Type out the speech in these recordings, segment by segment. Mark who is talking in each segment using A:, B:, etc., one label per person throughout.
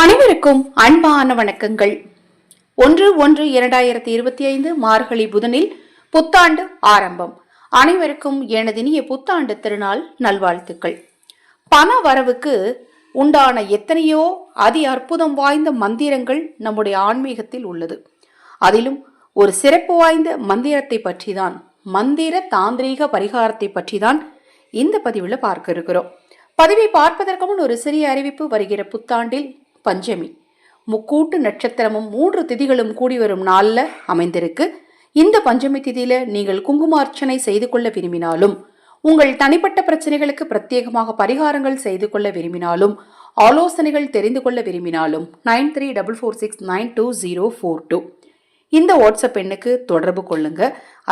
A: அனைவருக்கும் அன்பான வணக்கங்கள். ஒன்று ஒன்று இரண்டாயிரத்தி இருபத்தி ஐந்து மார்கழி புதனில் புத்தாண்டு ஆரம்பம். அனைவருக்கும் எனதினிய புத்தாண்டு திருநாள் நல்வாழ்த்துக்கள். பண வரவுக்கு உண்டான எத்தனையோ அதி அற்புதம் வாய்ந்த மந்திரங்கள் நம்முடைய ஆன்மீகத்தில் உள்ளது. அதிலும் ஒரு சிறப்பு வாய்ந்த மந்திரத்தை பற்றிதான் மந்திர தாந்திரீக பரிகாரத்தை பற்றிதான் இந்த பதிவில் பார்க்க இருக்கிறோம். பதிவை பார்ப்பதற்கு முன் ஒரு சிறிய அறிவிப்பு வருகிற புத்தாண்டில் பஞ்சமி. முக்கூட்டு நட்சத்திரமும் மூன்று திதிகளும் கூடி வரும் நாளில் அமைந்திருக்கு. இந்த பஞ்சமி திதியில நீங்கள் குங்குமார்ச்சனை செய்து கொள்ள விரும்பினாலும் உங்கள் தனிப்பட்ட பிரச்சனைகளுக்கு பிரத்யேகமாக பரிகாரங்கள் செய்து கொள்ள விரும்பினாலும் ஆலோசனைகள் தெரிந்து கொள்ள விரும்பினாலும் nine three double four six nine two zero four two. இந்த வாட்ஸ்அப் எண்ணுக்கு தொடர்பு கொள்ளுங்க.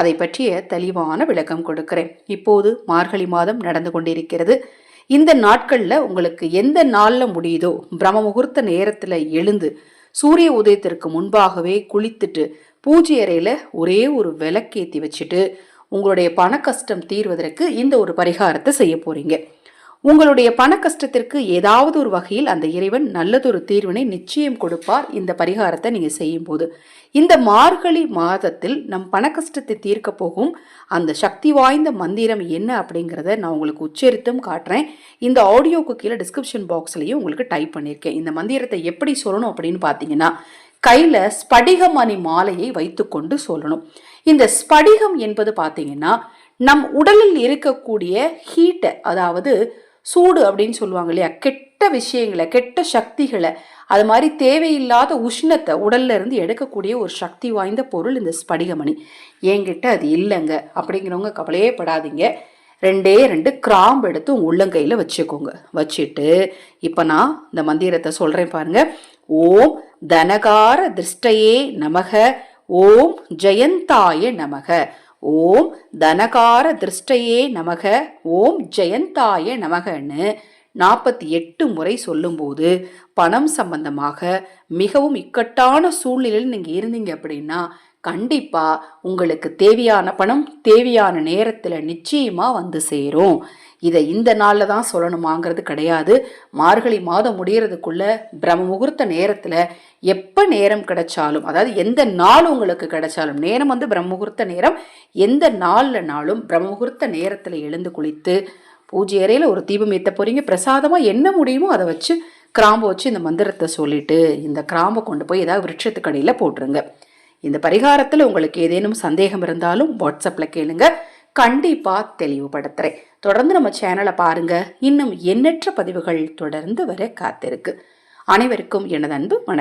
A: அதை பற்றிய தெளிவான விளக்கம் கொடுக்கிறேன். இப்போது மார்கழி மாதம் நடந்து கொண்டிருக்கிறது. இந்த நாட்களில் உங்களுக்கு எந்த நாளில் முடியுதோ பிரம்ம முகூர்த்த நேரத்தில் எழுந்து சூரிய உதயத்திற்கு முன்பாகவே குளித்துட்டு பூஜை அறையில் ஒரே ஒரு விளக்கேற்றி வச்சுட்டு உங்களுடைய பண கஷ்டம் தீர்வதற்கு இந்த ஒரு பரிகாரத்தை செய்ய போகிறீங்க உங்களுடைய பண கஷ்டத்திற்கு ஏதாவது ஒரு வகையில் அந்த இறைவன் நல்லதொரு தீர்வினை நிச்சயம் கொடுப்பார் இந்த பரிகாரத்தை நீங்க செய்யும் போது இந்த மார்கழி மாதத்தில் நம் பண கஷ்டத்தை தீர்க்க போகும் அந்த சக்தி வாய்ந்த மந்திரம் என்ன அப்படிங்கிறத நான் உங்களுக்கு உச்சரித்தும் காட்டுறேன். இந்த ஆடியோக்கு கீழே டிஸ்கிரிப்ஷன் பாக்ஸ்லையும் உங்களுக்கு டைப் பண்ணியிருக்கேன். இந்த மந்திரத்தை எப்படி சொல்லணும் அப்படின்னு பார்த்தீங்கன்னா கையில் ஸ்படிகமணி மாலையை வைத்துக்கொண்டு சொல்லணும். இந்த ஸ்படிகம் என்பது பார்த்தீங்கன்னா நம் உடலில் இருக்கக்கூடிய ஹீட்டை அதாவது சூடு அப்படின்னு சொல்லுவாங்க இல்லையா? கெட்ட விஷயங்களை கெட்ட சக்திகளை அது மாதிரி தேவையில்லாத உஷ்ணத்தை உடல்ல இருந்து எடுக்கக்கூடிய ஒரு சக்தி வாய்ந்த பொருள் இந்த ஸ்படிகமணி. என்கிட்ட அது இல்லைங்க. அப்படிங்கிறவங்க கவலையே படாதீங்க. ரெண்டே ரெண்டு கிராம்பு எடுத்து உங்கள் உள்ளங்கையில் வச்சுக்கோங்க. வச்சுட்டு இப்போ நான் இந்த மந்திரத்தை சொல்கிறேன் பாருங்க. ஓம் தனகார திருஷ்டையே நமக ஓம் ஜெயந்தாய நமக. ஓம் தனகார திருஷ்டையே நமக ஓம் ஜெயந்தாய நமகன்னு நாற்பத்தி எட்டு முறை சொல்லும்போது பணம் சம்பந்தமாக மிகவும் இக்கட்டான சூழ்நிலையில் நீங்கள் இருந்தீங்க அப்படின்னா கண்டிப்பாக உங்களுக்கு தேவையான பணம் தேவையான நேரத்தில் நிச்சயமாக வந்து சேரும். இதை இந்த நாளில் தான் சொல்லணுமாங்கிறது கிடையாது. மார்கழி மாதம் முடிகிறதுக்குள்ள பிரம்ம முகூர்த்த நேரத்தில் எப்போ நேரம் கிடைச்சாலும் அதாவது எந்த நாள் உங்களுக்கு கிடைச்சாலும் நேரம் வந்து பிரம்ம முகூர்த்த நேரம் எந்த நாளில் நாளும் பிரம்ம முகூர்த்த நேரத்தில் எழுந்து குளித்து பூஜை அறையில் ஒரு தீபம் ஏற்ற போகிறீங்க பிரசாதமாக என்ன முடியுமோ அதை வச்சு கிராம்பை வச்சு இந்த மந்திரத்தை சொல்லிட்டு இந்த கிராம்பை கொண்டு போய் ஏதாவது விருட்சத்துக்கடையில் போட்டுருங்க. இந்த பரிகாரத்தில் உங்களுக்கு ஏதேனும் சந்தேகம் இருந்தாலும் வாட்ஸ்அப்பில் கேளுங்க. கண்டிப்பாக தெளிவுபடுத்துகிறேன் தொடர்ந்து நம்ம சேனலை பாருங்க. இன்னும் எண்ணற்ற பதிவுகள் தொடர்ந்து வர காத்திருக்கு. அனைவருக்கும் எனது அன்பு வணக்கம்.